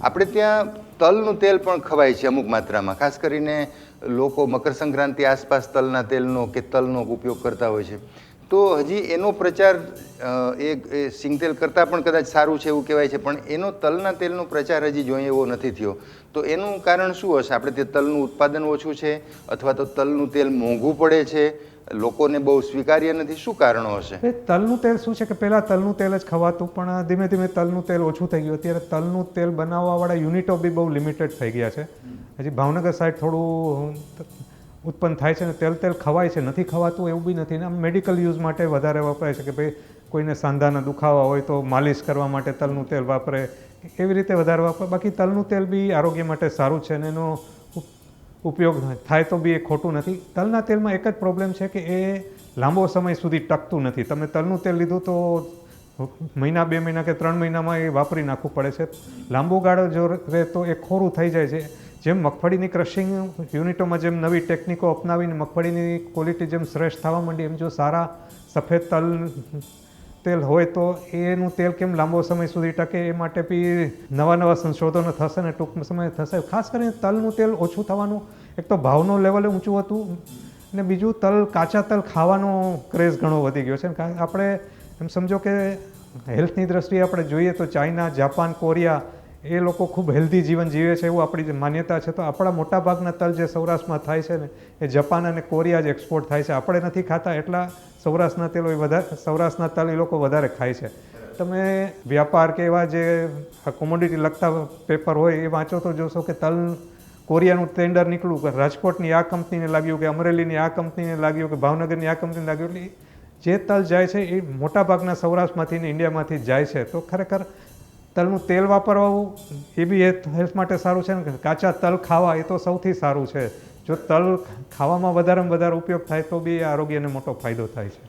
આપણે ત્યાં તલનું તેલ પણ ખવાય છે અમુક માત્રામાં. ખાસ કરીને લોકો મકર સંક્રાંતિ આસપાસ તલના તેલનો કે તલનો ઉપયોગ કરતા હોય છે. તો હજી એનો પ્રચાર એ સિંગતેલ કરતાં પણ કદાચ સારું છે એવું કહેવાય છે, પણ એનો તલના તેલનો પ્રચાર હજી જોઈએ એવો નથી થયો. તો એનું કારણ શું હશે? આપણે તે તલનું ઉત્પાદન ઓછું છે અથવા તો તલનું તેલ મોંઘું પડે છે? લોકોને બહુ સ્વીકાર્ય નથી? શું કારણો હશે? તલનું તેલ શું છે કે પહેલાં તલનું તેલ જ ખવાતું, પણ ધીમે ધીમે તલનું તેલ ઓછું થઈ ગયું. અત્યારે તલનું તેલ બનાવવાવાળા યુનિટો બી બહુ લિમિટેડ થઈ ગયા છે. હજી ભાવનગર સાઈડ થોડું ઉત્પન્ન થાય છે ને તેલ તેલ ખવાય છે, નથી ખવાતું એવું બી નથી ને આમ મેડિકલ યુઝ માટે વધારે વપરાય છે કે ભાઈ કોઈને સાંધાના દુખાવા હોય તો માલિશ કરવા માટે તલનું તેલ વાપરે. એવી રીતે વધારે વાપરે. બાકી તલનું તેલ બી આરોગ્ય માટે સારું છે અને એનો ઉપ- ઉપયોગ થાય તો બી એ ખોટું નથી. તલના તેલમાં એક જ પ્રોબ્લેમ છે કે એ લાંબો સમય સુધી ટકતું નથી. તમે તલનું તેલ લીધું તો મહિના, બે મહિના કે ત્રણ મહિનામાં એ વાપરી નાખવું પડે છે. લાંબો ગાળો જો રહે તો એ ખોરું થઈ જાય છે. જેમ મગફળીની ક્રશિંગ યુનિટોમાં જેમ નવી ટેકનિકો અપનાવીને મગફળીની ક્વોલિટી જેમ શ્રેષ્ઠ થવા માંડી, એમ જો સારા સફેદ તલ, તેલ હોય તો એનું તેલ કેમ લાંબો સમય સુધી ટકે, એ માટે બી નવા નવા સંશોધનો થશે ને ટૂંક સમય થશે. ખાસ કરીને તલનું તેલ ઓછું થવાનું, એક તો ભાવનો લેવલે ઊંચું હતું ને બીજું તલ, કાચા તલ ખાવાનો ક્રેઝ ઘણો વધી ગયો છે. આપણે એમ સમજો કે હેલ્થની દ્રષ્ટિએ આપણે જોઈએ તો ચાઇના, જાપાન, કોરિયા એ લોકો ખૂબ હેલ્ધી જીવન જીવે છે એવું આપણી જે માન્યતા છે. તો આપણા મોટા ભાગના તલ જે સૌરાષ્ટ્રમાં થાય છે ને, એ જાપાન અને કોરિયા જ એક્સપોર્ટ થાય છે. આપણે નથી ખાતા એટલા સૌરાષ્ટ્રના તેલો એ વધારે સૌરાષ્ટ્રના તલ એ લોકો વધારે ખાય છે. તમે વ્યાપાર કે એવા જે કોમોડિટી લગતા પેપર હોય એ વાંચો તો જોશો કે તલ કોરિયાનું ટેન્ડર નીકળ્યું, કે રાજકોટની આ કંપનીને લાગ્યું, કે અમરેલીની આ કંપનીને લાગ્યું, કે ભાવનગરની આ કંપનીને લાગ્યું. એટલે જે તલ જાય છે એ મોટાભાગના સૌરાષ્ટ્રમાંથી ને ઇન્ડિયામાંથી જાય છે. તો ખરેખર તલનું તેલ વાપરવું એ બી હેલ્થ માટે સારું છે ને? કાચા તલ ખાવા એ તો સૌથી સારું છે. જો તલ ખાવામાં વધારેમાં વધારે ઉપયોગ થાય તો બી આરોગ્યને મોટો ફાયદો થાય છે.